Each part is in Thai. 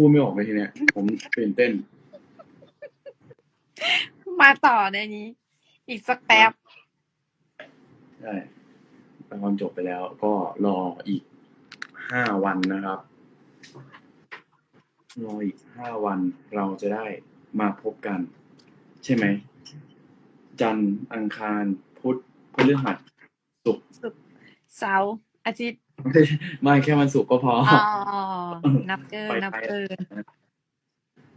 พูดไม่ออกเลยทีเนี้ยผมตื่นเต้น มาต่อในนี้ อีกสักแป๊บใช่ละครจบไปแล้วก็รออีกห้าวันนะครับ รออีกห้าวันเราจะได้มาพบกัน ใช่ไหม จันทร์อังคารพุธพฤหัสศุกร์เสาร์อาทิตย์ ไม่ไม่แค่วันศุกร์ก็พออ๋อนับเกินไปนับไปเกิน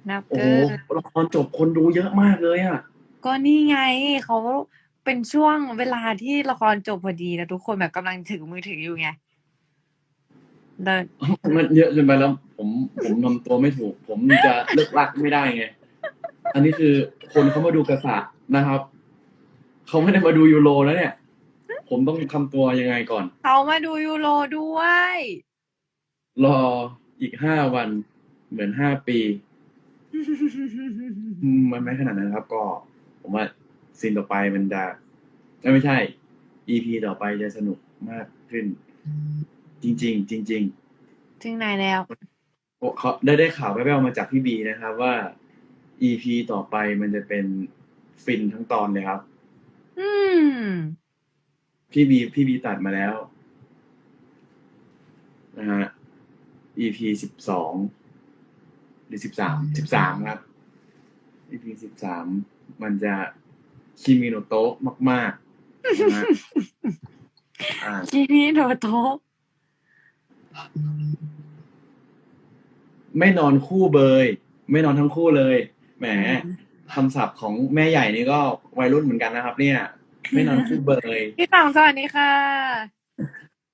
นับโอ้เกิโหนละครจบคนดูเยอะมากเลยอะ ก็นี่ไงเขาเป็นช่วงเวลาที่ละครจบพอดีแล้วทุกคนแบบกำลังถือมือถืออยู่ไงเดินมันเยอะจนไปแล้ว ผมผมทำตัวไม่ถูก ผมจะเลิกลักไม่ได้ไง อันนี้คือคนเขามาดูกระสะนะครับเขาไม่ได้มาดูยูโรแล้วเนี่ย ผมต้องทำตัวยังไงก่อน เขามาดูยูโรด้วย รออีกห้าวัน เหมือนห้าปี อืมมันไม่ขนาดนั้นครับ ก็ ผมว่าซีนต่อไปมันจะเอ้ยไม่ใช่ EP ต่อไปจะสนุกมากขึ้น จริง ๆ จริง ๆ ถึงไหนแล้ว โอ้เขาได้ได้ข่าวแว่วๆมาจากพี่บีนะครับว่า EP ต่อไปมันจะเป็นฟินทั้งตอนเลยครับ อืม พี่บีพี่บีตัดมาแล้วนะฮะ EP สิบสองหรือสิบสามสิบสามครับ EP สิบสามมันจะคิมิโนโตะมากๆนะฮะอ่าทีนี้โดโตะไม่นอนคู่เบย ไม่นอนทั้งคู่เลย แหมคำศัพท์ของแม่ใหญ่นี่ก็วัยรุ่นเหมือนกันนะครับ เนี่ย ไม่นอนคู่เบยพี่ตองสวัสดีค่ะ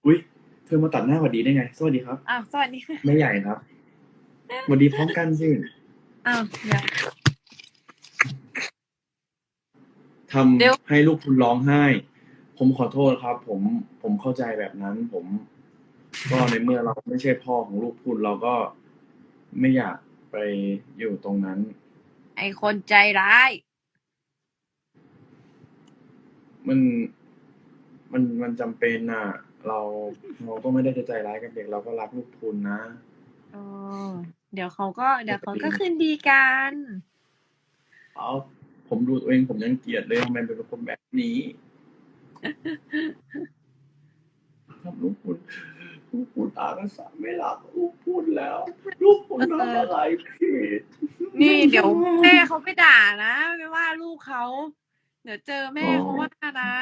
อุ้ยเธอมาตัดหน้าหวัดดีได้ไง สวัสดีครับอ้าวสวัสดีค่ะแม่ใหญ่ครับหวัดดีพร้อมกันสิอ้าวเดี๋ยวทำเดี๋ยวให้ลูกคุณร้องไห้ ผมขอโทษครับ ผมผมเข้าใจแบบนั้น ผม ก็ในเมื่อเราไม่ใช่พ่อของลูกคุณเราก็ไม่อยากไปอยู่ตรงนั้น ไอคนใจร้าย มันมันมันจำเป็นน่ะ เราเราก็ไม่ได้จะใจร้ายกับเด็กเราก็รักลูกคุณนะ อ๋อเดี๋ยวเขาก็ เดี๋ยวเขาก็คืนดีกัน เอาผมดูตัวเองผมยังเกลียดเลยทำไมเป็นคนแบบนี้ครับลูกคุณลูกคุณอากาศไม่รักลูกคุณแล้ว ลูกคุณทำอะไรผิด นี่เดี๋ยวแม่เขาไปด่านะไม่ว่าลูกเขา เดี๋ยวเจอแม่เขาว่านะ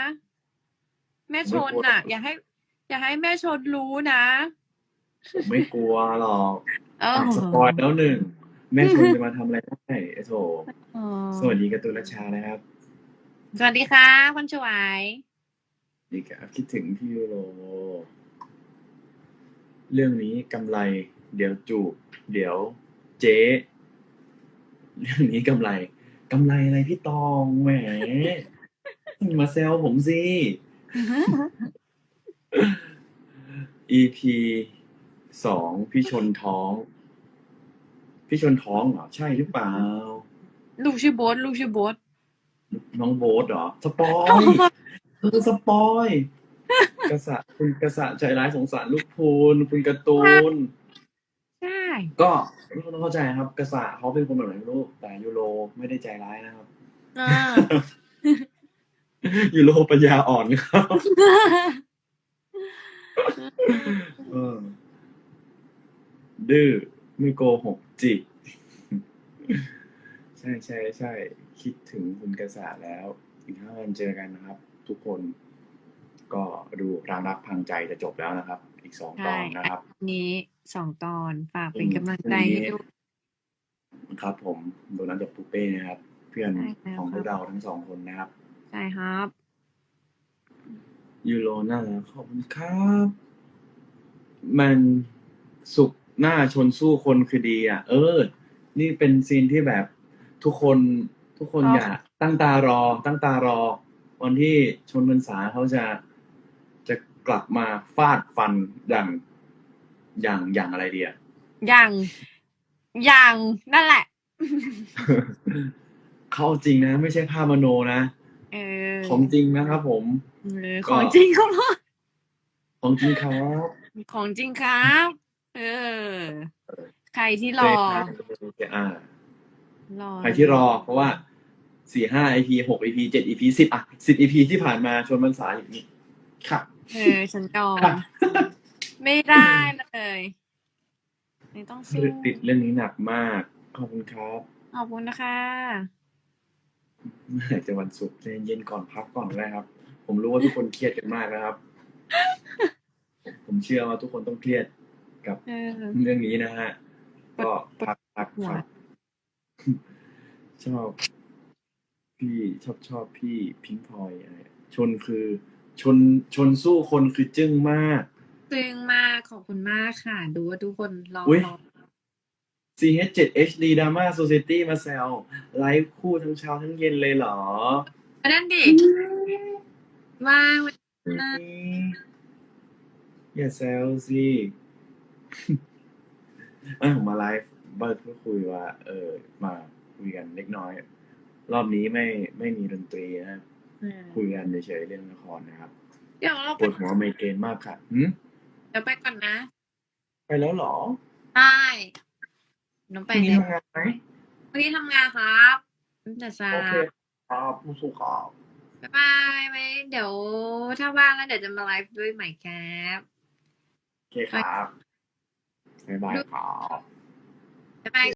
แม่ชนน่ะ อย่าให้ อย่าให้แม่ชนรู้นะผมไม่กลัวหรอกเออสปอยแล้วหนึ่ง แม่ชมจะมาทำอะไรได้ไอ้โถอ๋อสวัสดีการ์ตูนรัชชานะครับ สวัสดีค่ะคนสวยดีครับคิดถึงพี่ยูโรเรื่องนี้กำไร เดี๋ยวจูบ เดี๋ยวเจ๊ เรื่องนี้กำไร กำไรอะไรพี่ตองแหมมาแซวผมสิ EP สองพี่ชนท้อง พี่ชนท้องเหรอ ใช่หรือเปล่า ลูกชื่อโบ๊ทลูกชื่อโบ๊ทน้องโบ๊ทเหรอ สปอยเออสปอย กษัตริย์คุณกษัตริย์ใจร้ายสงสารลูกพูนคุณการ์ตูนใช่ ก็ต้องเข้าใจครับกษัตริย์เขาเป็นคนแบบไหนไม่รู้แต่ยูโรไม่ได้ใจร้ายนะครับอ่ายูโรปัญญาอ่อนครับเออดื้อไม่โกหกจิกใช่ใช่ใช่คิดถึงคุณกษาแล้ว อีกห้าวันเจอกันนะครับ ทุกคน ก็ดูรางรักพังใจจะจบแล้วนะครับ อีกสองตอนนะครับ นี้สองตอนฝากเป็นกำลังใจให้ด้วยครับ ผมโดนัทกับปูเป้นะครับ เพื่อนใช่แล้วของพวครักบเราทั้งสองคนนะครับใช่ครับยูโรน่ารักขอบคุณครับ มันสุกหน้าชนสู้คนคือดี อะ เออ นี่เป็นซีนที่แบบทุกคนทุกคนครับอยากตั้งตารอ ตั้งตารอ วันที่ชนพรรษาเขาจะจะ กลับมาฟาดฟันอย่างอย่างอย่างอะไรดีอะอย่างอย่างนั่นแหละ เข้าจริงนะ ไม่ใช่ภาพมโนนะเออของจริงนะครับผมเออของจริงครับของจริงครับของจริงครับ เออ ใครที่รออ่ารอใครที่รอ เพราะว่าสี่ห้า EP หก EP เจ็ด EP สิบอะสิบ EP ที่ผ่านมาชวนมันสายอย่างนี้ครับ เออฉันยอมครับไม่ได้เลยนี่ต้องสู้ติดเรื่องนี้หนักมาก ขอบคุณครับขอบคุณนะคะเมื่อไหร่จะวันศุกร์ใจเย็นๆก่อนพักก่อนก็ได้ครับ ผมรู้ว่าทุกคนเครียดกันมากนะครับ ผมเชื่อว่าทุกคนต้องเครียดกับเออ เรื่องนี้นะฮะ ก็พักพักหัว พักชอบ พี่ชอบชอบพี่พิงพลอยอะไรชนคือ ชนชนสู้คนคือจึ้งมากซึ้งมากขอบคุณมากค่ะ ดูว่าทุกคนรออุ๊ยรอ CH7 HD Drama Society มาแซวไลฟ์คู่ทั้งเช้าทั้งเย็นเลยเหรออันนั่นดิว่างวันน่าอย่าแซวสิไม่ผมมาไลฟ์เบิร์ดเพื่อคุยว่า เออ มาคุยกันเล็กน้อย รอบนี้ไม่ไม่มีดนตรีนะเออ คุยกันเฉยๆเรื่องละครนะครับเดี๋ยวเราปไปวดหัวไมเกรนมากค่ะหืมเดี๋ยวไปก่อนนะไปแล้วเหรอได้น้องพไปรุ่งนี้เร็วทำงานไหมวันนี้ทำงานครับแต่เช้าโอเคครับผู้สู้ครับบ๊ายบายไว้เดี๋ยวถ้าว่างแล้วเดี๋ยวจะมาไลฟ์ด้วยใหม่ครับ โอเคครับบ๊ายบายครับ บ๊ายบาย